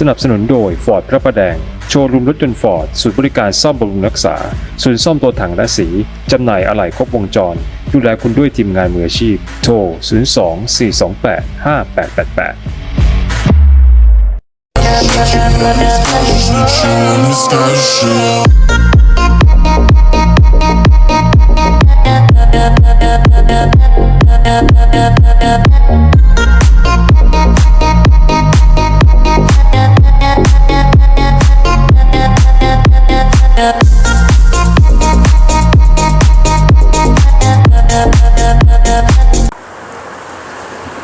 สนับสนุนโดย Ford พระประแดง โชว์รูมรถยนต์ฟอร์ดศูนย์บริการซ่อมบำรุงรักษา ศูนย์ซ่อมตัวถังและสี จำหน่ายอะไหล่ครบวงจร ดูแลคุณด้วยทีมงานมืออาชีพ โทร 02 428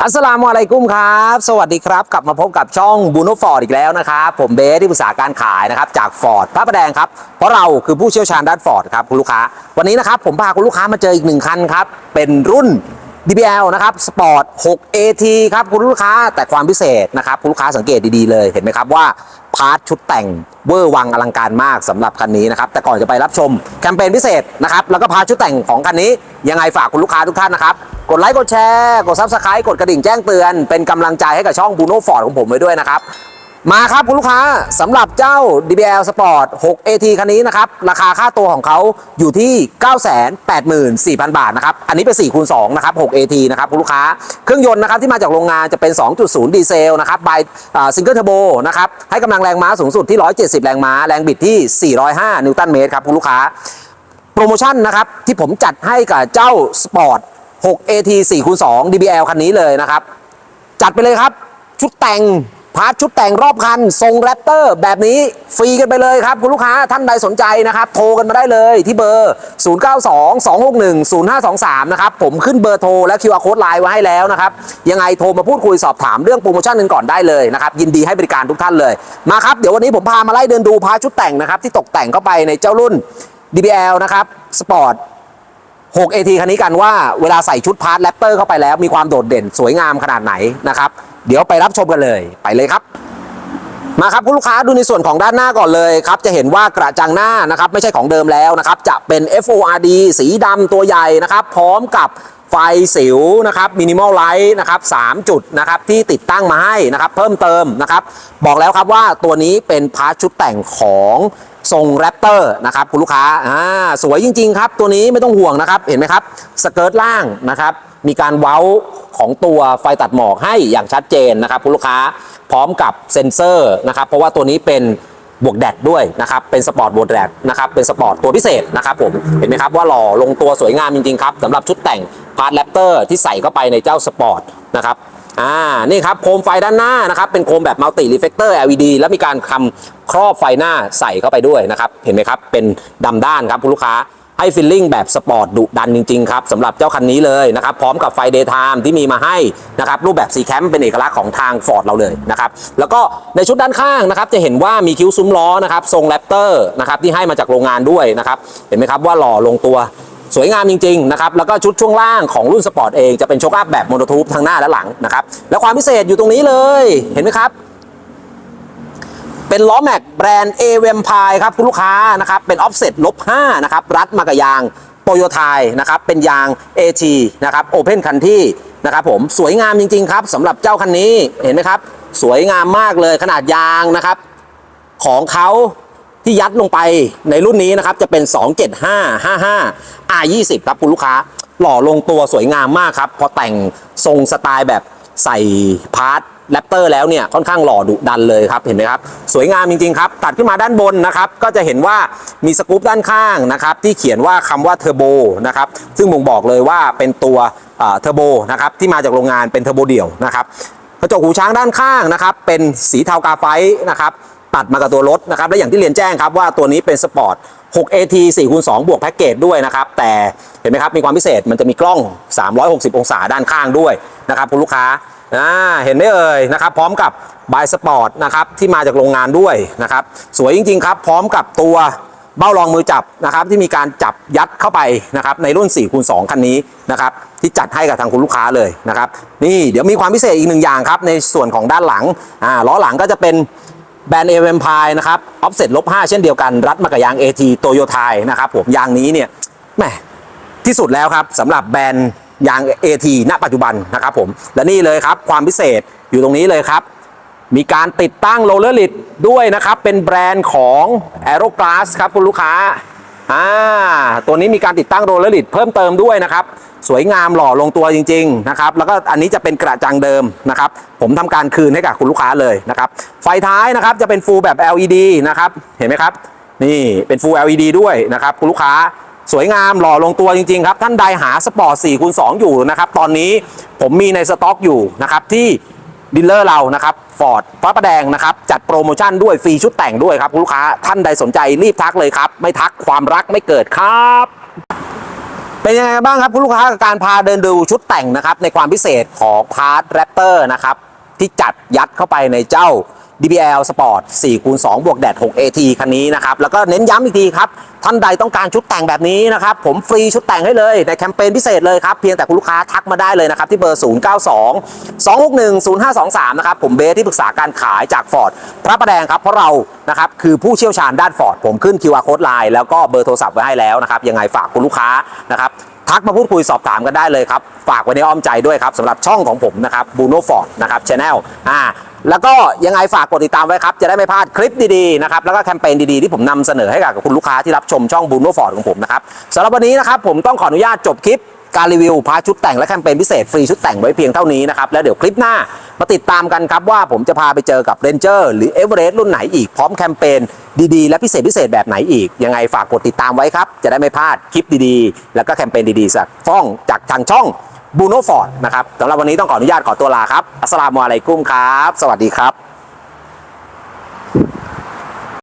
อัสสลามอะลัยกุ้มครับ สวัสดีครับ กลับมาพบกับช่องบูโนฟอร์ดอีกแล้วนะครับ ผมเบสที่ปรึกษาการขายนะครับ จากฟอร์ดพระประแดงครับ เพราะเราคือผู้เชี่ยวชาญด้านฟอร์ดครับคุณลูกค้า วันนี้นะครับผมพาคุณลูกค้ามาเจออีกหนึ่งคันครับ เป็นรุ่น DBL นะครับสปอร์ต 6AT ครับคุณลูกค้าแต่ความพิเศษนะครับคุณลูกค้าสังเกตดีๆเลยเห็นไหมครับว่าพาร์ทชุดแต่งเวอร์วังอลังการมากสำหรับคันนี้นะครับแต่ก่อนจะไปรับชมแคมเปญพิเศษนะครับแล้วก็พาร์ทชุดแต่งของคันนี้ยังไงฝากคุณลูกค้าทุกท่านนะครับ กดไลค์กดแชร์กดซับสไครต์กดกระดิ่งแจ้งเตือนเป็นกำลังใจให้กับช่องบูโน่ฟอร์ดของผมไว้ด้วยนะครับ มาครับคุณลูกค้าสำหรับเจ้า DBL Sport 6 AT คันนี้นะครับ ราคาค่าตัวของเขาอยู่ที่ 984,000 บาทนะครับ อันนี้เป็น4คูณ2นะครับ 6 AT นะครับคุณลูกค้า เครื่องยนต์นะครับที่มาจากโรงงานจะเป็น 2.0 ดีเซลนะครับบายซิงเกิลเทอร์โบนะครับให้กำลังแรงม้าสูงสุดที่ 170 แรงม้าแรงบิดที่ 405 นิวตันเมตรครับคุณลูกค้าโปรโมชั่นนะครับที่ผมจัดให้กับเจ้า Sport 6 AT 4คูณ2 DBL คันนี้เลยนะครับ จัดไปเลยครับ ชุดแต่งพาร์ทชุดแต่งรอบคัน ทรงแรปเตอร์แบบนี้ฟรีกันไปเลยครับ คุณลูกค้าท่านใดสนใจนะครับ โทรกันมาได้เลยที่เบอร์ 0922610523 นะครับ ผมขึ้นเบอร์โทรและ QR code ไลน์ไว้ให้แล้วนะครับ ยังไงโทรมาพูดคุยสอบถามเรื่องโปรโมชั่นกันก่อนได้เลยนะครับ ยินดีให้บริการทุกท่านเลย มาครับ เดี๋ยววันนี้ผมพามาไล่เดินดูพาร์ทชุดแต่งนะครับที่ตกแต่งเข้าไปในเจ้ารุ่น DBL นะครับสปอร์ต 6 AT คันนี้กันว่าเวลาใส่ชุดพาร์ทแรปเตอร์เข้าไปแล้วมีความโดดเด่นสวยงามขนาดไหนนะครับ เดี๋ยวไปรับชมกันเลยไปเลยครับ มาครับคุณลูกค้าดูในส่วนของด้านหน้าก่อนเลยครับ จะเห็นว่ากระจังหน้านะครับไม่ใช่ของเดิมแล้วนะครับ จะเป็น FORD สีดำตัวใหญ่นะครับ พร้อมกับ ไฟสิวนะครับมินิมอลไลท์นะครับ3จุดนะครับที่ติดตั้งมาให้นะครับเพิ่มเติมนะครับบอกแล้วครับว่าตัวนี้เป็นพาร์ทชุดแต่งของทรงแรปเตอร์นะครับคุณลูกค้าอ่าสวยจริง ๆ ครับ ตัวนี้ไม่ต้องห่วงนะครับเห็นไหมครับสเกิร์ตล่างนะครับมีการเว้าของตัวไฟตัดหมอกให้อย่างชัดเจนนะครับคุณลูกค้าพร้อมกับเซ็นเซอร์นะครับเพราะว่าตัวนี้เป็น บวกแดดด้วยนะครับ เป็นสปอร์ตบวกแดดนะครับ เป็นสปอร์ตตัวพิเศษนะครับผม เห็นไหมครับว่าหล่อลงตัวสวยงามจริงๆครับสำหรับชุดแต่งพาร์ทแรปเตอร์ที่ใส่เข้าไปในเจ้าสปอร์ตนะครับอ่านี่ครับโคมไฟด้านหน้านะครับเป็นโคมแบบมัลติรีเฟกเตอร์ LED แล้วมีการคำครอบไฟหน้าใส่เข้าไปด้วยนะครับ เห็นไหมครับ เป็นดำด้านครับคุณลูกค้า ให้ฟิลลิ่งแบบสปอร์ตดุดันจริงๆครับสำหรับเจ้าคันนี้เลยนะครับพร้อมกับไฟเดย์ไทม์ที่มีมาให้นะครับรูปแบบสีแคมป์เป็นเอกลักษณ์ของทาง Ford เราเลยนะครับแล้วก็ในชุดด้านข้างนะครับจะเห็นว่ามีคิ้วซุ้มล้อนะครับทรงแรปเตอร์นะครับที่ให้มาจากโรงงานด้วยนะครับเห็นไหมครับว่าหล่อลงตัวสวยงามจริงๆนะครับแล้วก็ชุดช่วงล่างของรุ่นสปอร์ตเองจะเป็นโชคอัพแบบโมโนทูปทั้งหน้าและหลังนะครับแล้วความพิเศษอยู่ตรงนี้เลยเห็นไหมครับ เป็นล้อแม็กแบรนด์ a w e m p i ครับคุณลูกค้านะครับเป็นออฟเซ็ตลบ5นะครับรัดมากับยางโตโยไทนะครับเป็นยาง AT นะครับ Open Country นะครับผมสวยงามจริงๆครับสำหรับเจ้าคันนี้เห็นไหมครับ สวยงามมากเลยขนาดยางนะครับของเขาที่ยัดลงไปในรุ่นนี้นะครับจะเป็น 27555 R20 ครับคุณลูกค้า หล่อลงตัวสวยงามมากครับ พอแต่งทรงสไตล์แบบ ใส่พาร์ทแรปเตอร์แล้วเนี่ยค่อนข้างหล่อดุดันเลยครับเห็นไหมครับสวยงามจริงๆครับตัดขึ้นมาด้านบนนะครับก็จะเห็นว่ามีสกู๊ปด้านข้างนะครับที่เขียนว่าคำว่าเทอร์โบนะครับซึ่งบ่งบอกเลยว่าเป็นตัวเทอร์โบนะครับที่มาจากโรงงานเป็นเทอร์โบเดี่ยวนะครับกระจกหูช้างด้านข้างนะครับเป็นสีเทากาไฟต์นะครับตัดมากับตัวรถนะครับและอย่างที่เรียนแจ้งครับว่าตัวนี้เป็นสปอร์ต 6 AT 4คูณ2บวกแพ็กเกจด้วยนะครับ แต่เห็นไหมครับ มีความพิเศษมันจะมีกล้อง 360 องศาด้านข้างด้วยนะครับคุณลูกค้าอ่าเห็นไหมเอ่ยนะครับ พร้อมกับบายสปอร์ตนะครับที่มาจากโรงงานด้วยนะครับ สวยจริง ๆ ครับ พร้อมกับตัวเบ้ารองมือจับนะครับที่มีการจับยัดเข้าไปนะครับในรุ่น4คูณ2คันนี้นะครับที่จัดให้กับทางคุณลูกค้าเลยนะครับนี่เดี๋ยวมีความพิเศษอีกหนึ่งอย่างครับในส่วนของด้านหลังอ่าล้อหลังก็จะเป็น แบรนด์เอเวมพายนะครับออฟเซ็ตลบ5เช่นเดียวกัน รัดมากับยาง AT โตโยไทยนะครับผมยางนี้เนี่ยแหมที่สุดแล้วครับสำหรับแบรนด์ยาง AT ณ ปัจจุบันนะครับผมและนี่เลยครับความพิเศษอยู่ตรงนี้เลยครับ มีการติดตั้งโรลเลอร์ลิดด้วยนะครับ เป็นแบรนด์ของ a e r o g l a s s ครับคุณลูกค้า อ่าตัวนี้มีการติดตั้งโรลเลอร์ลิดเพิ่มเติมด้วยนะครับ สวยงามหล่อลงตัวจริงๆนะครับแล้วก็อันนี้จะเป็นกระจังเดิมนะครับ ผมทำการคืนให้กับคุณลูกค้าเลยนะครับ ไฟท้ายนะครับจะเป็นฟูลแบบ LED นะครับเห็นไหมครับ นี่เป็น Full LED ด้วยนะครับคุณลูกค้าสวยงามหล่อลงตัวจริงๆครับ ท่านใดหาสปอร์ต4คูณ2อยู่นะครับ ตอนนี้ผมมีในสต็อกอยู่นะครับที่ ดีลเลอร์เรานะครับฟอร์ดพระประแดงนะครับ จัดโปรโมชั่นด้วยฟรีชุดแต่งด้วยครับคุณลูกค้าท่านใดสนใจรีบทักเลยครับ ไม่ทักความรักไม่เกิดครับ เป็นยังไงบ้างครับคุณลูกค้ากับการพาเดินดูชุดแต่งนะครับ ในความพิเศษของพาร์ทแรปเตอร์นะครับ ที่จัดยัดเข้าไปในเจ้า DBL Sport 4คูณ2บวกแดด 6 AT คันนี้นะครับ แล้วก็เน้นย้ำอีกทีครับ ท่านใดต้องการชุดแต่งแบบนี้นะครับ ผมฟรีชุดแต่งให้เลยในแคมเปญพิเศษเลยครับ เพียงแต่คุณลูกค้าทักมาได้เลยนะครับ ที่เบอร์ 092 261 0523 นะครับ ผมเบสที่ปรึกษาการขายจากฟอร์ดพระประแดงครับ เพราะเรานะครับคือผู้เชี่ยวชาญด้านฟอร์ดผมขึ้น QR code line แล้วก็เบอร์โทรศัพท์ไว้ให้แล้วนะครับยังไงฝากคุณลูกค้านะครับทักมาพูดคุยสอบถามกันได้เลยครับ ฝากไว้ในอ้อมใจด้วยครับสำหรับช่องของผมนะครับบูโนฟอร์ดนะครับช anel อ่า แล้วก็ยังไงฝากกดติดตามไว้ครับ จะได้ไม่พลาดคลิปดีๆนะครับแล้วก็แคมเปญดีๆที่ผมนำเสนอให้กับคุณลูกค้าที่รับชมช่องบูโนฟอร์ดของผมนะครับสำหรับวันนี้นะครับผมต้องขออนุญาตจบคลิปการรีวิวพาชุดแต่งและแคมเปญพิเศษฟรีชุดแต่งไว้เพียงเท่านี้นะครับ แล้วเดี๋ยวคลิปหน้ามาติดตามกันครับ ว่าผมจะพาไปเจอกับ Ranger หรือ Everest รุ่นไหนอีกพร้อมแคมเปญดีๆ และพิเศษพิเศษแบบไหนอีก ยังไงฝากกดติดตามไว้ครับ จะได้ไม่พลาดคลิปดีๆ แล้วก็แคมเปญดีๆจากฟ้องจากทางช่อง บูโนฟอร์ดนะครับสำหรับวันนี้ต้องขออนุญาตขอตัวลาครับอัสสลามุอะลัยกุมครับ สวัสดีครับ